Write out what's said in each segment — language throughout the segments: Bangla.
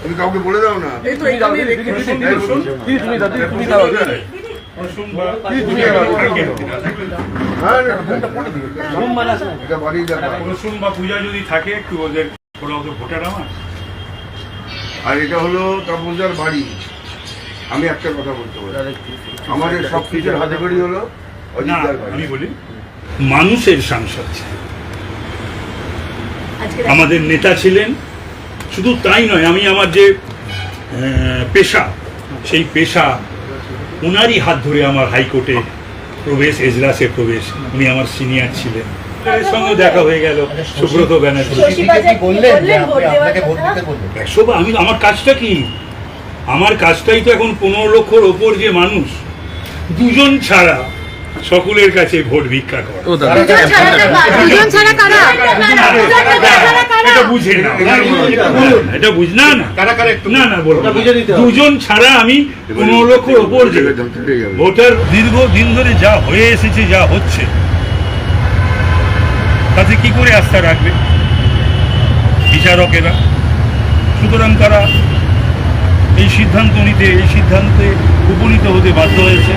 তুমি কাউকে বলে দাও না হ্যাঁ পূজা যদি থাকে একটু ওদের ওরা ওদের ভোটার আমার আর এটা হলো তাপসদার বাড়ি। আমি একটা কথা বলতে পারি। আমাদের সব কিছুর হাতে করি হলো আমি বাড়ি। বলি মানুষের সাংসদ ছিলেন। আমাদের নেতা ছিলেন শুধু তাই নয় আমি আমার যে আহ, পেশা সেই পেশা ওনারই হাত ধরে আমার হাইকোর্টে প্রবেশ এজলাসে প্রবেশ উনি আমার সিনিয়র ছিলেন। সঙ্গে দেখা হয়ে গেল সুব্রত ব্যানার্জি। একশো আমি আমার কাজটা কি? আমার কাজটাই তো এখন পনেরো লক্ষর ওপর যে মানুষ দুজন ছাড়া সকলের কাছে ভোট ভিক্ষা করে। দুজন ছাড়া কারা? দুজন ছাড়া কারা? দুজন ছাড়া কারা? এটা বুঝে না। এটা বুঝ না। না। না না। বলো দুজন ছাড়া আমি পনেরো লক্ষর ওপর যে ভোটার দীর্ঘ দিন ধরে যা হয়ে এসেছে যা হচ্ছে তাতে কি করে আস্থা রাখবে? বিচারকেরা। সুতরাং তারা এই সিদ্ধান্ত নিতে এই সিদ্ধান্তে উপনীত হতে বাধ্য হয়েছে।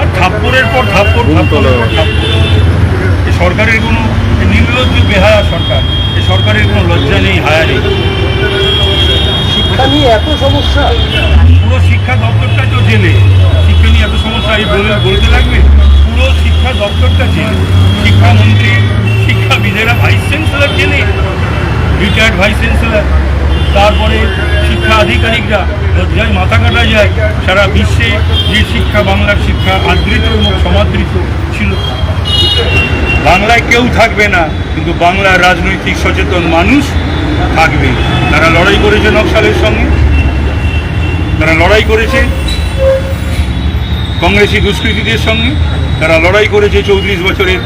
আর থাপ্পড়ের পর থাপ্পড় থাপ্পড়ের পর থাপ্পড়। এই সরকারের কোনো নির্লজ্জ বেহায়া সরকার এই সরকারের কোনো লজ্জা নেই হায়া নেই। শিক্ষা নিয়ে এত সমস্যা? পুরো শিক্ষা দপ্তরটা তো জেলে। শিক্ষা নিয়ে এত সমস্যা এই বলে বলতে লাগবে? পুরো শিক্ষা দপ্তরটা জেলে। শিক্ষামন্ত্রী শিক্ষাবিদেরা ভাইস চ্যান্সেলার জেলে রিটায়ার্ড ভাইস চ্যান্সেলার। তারপরে শিক্ষা আধিকারিকরা লজ্জায় মাথা কাটা যায়, সারা বিশ্বে যে শিক্ষা, বাংলার শিক্ষা আদৃত এবং সমাদৃত ছিল। বাংলায় কেউ থাকবে না, কিন্তু বাংলার রাজনৈতিক সচেতন মানুষ থাকবে। তারা লড়াই করেছে নকশালের সঙ্গে। তারা লড়াই করেছে কংগ্রেসি দুষ্কৃতীদের সঙ্গে। তারা লড়াই করেছে চৌত্রিশ বছরের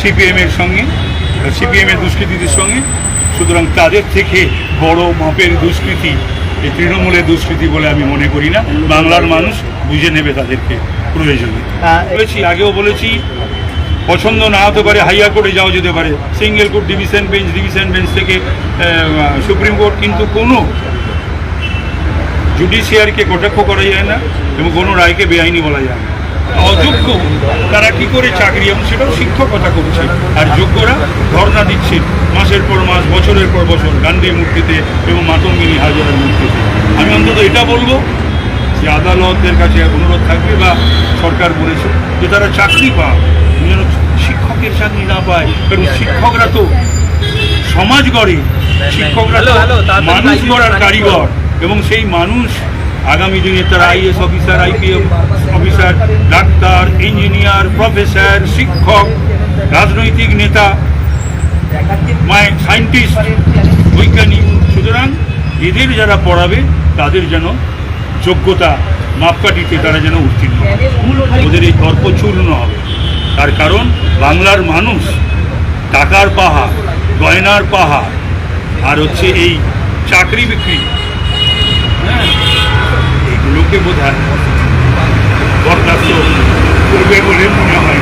সিপিএমের সঙ্গে। সিপিএমের দুষ্কৃতীদের সঙ্গে। সুতরাং তাদের থেকে বড় মাপের দুষ্কৃতি এই তৃণমূলের দুষ্কৃতি বলে আমি মনে করি না। বাংলার মানুষ বুঝে নেবে তাদেরকে প্রয়োজনে। বলেছি আগেও বলেছি পছন্দ না হতে পারে হাইয়ার কোর্টে যাওয়া যেতে পারে। Single court division bench division bench থেকে সুপ্রিম কোর্ট কিন্তু কোনো জুডিশিয়ারিকে কটাক্ষ করা যায় না এবং কোনো রায়কে বেআইনি বলা যায় না। অযোগ্য। তারা কি করে চাকরি? এবং সেটাও শিক্ষকতা করছে আর যোগ্যরা ধর্ণা দিচ্ছে। মাসের পর মাস বছরের পর বছর গান্ধী মূর্তিতে এবং মাতঙ্গিনী হাজারের মূর্তিতে। আমি অন্তত এটা বলব যে আদালতের কাছে অনুরোধ থাকবে বা সরকার বলেছে যে তারা চাকরি পায় যেন শিক্ষকের চাকরি না পায়। কারণ শিক্ষকরা তো সমাজ গড়ে। শিক্ষকরা তো মানুষ গড়ার কারিগর। এবং সেই মানুষ আগামী দিনে তারা IAS officer IPS officer, doctor, engineer, professor, শিক্ষক, রাজনৈতিক নেতা সায়েন্টিস্ট বৈজ্ঞানিক সুতরাং এদের যারা পড়াবে, তাদের যেন যোগ্যতা মাপকাঠিতে তারা যেন উত্তীর্ণ। ওদের এই তর্ক চূর্ণ হবে তার কারণ, বাংলার মানুষ টাকার পাহাড়, গয়নার পাহাড়, আর হচ্ছে এই চাকরি বিক্রি এগুলোকে বোধ হয় বরদাস্ত করবে বলে মনে হয় না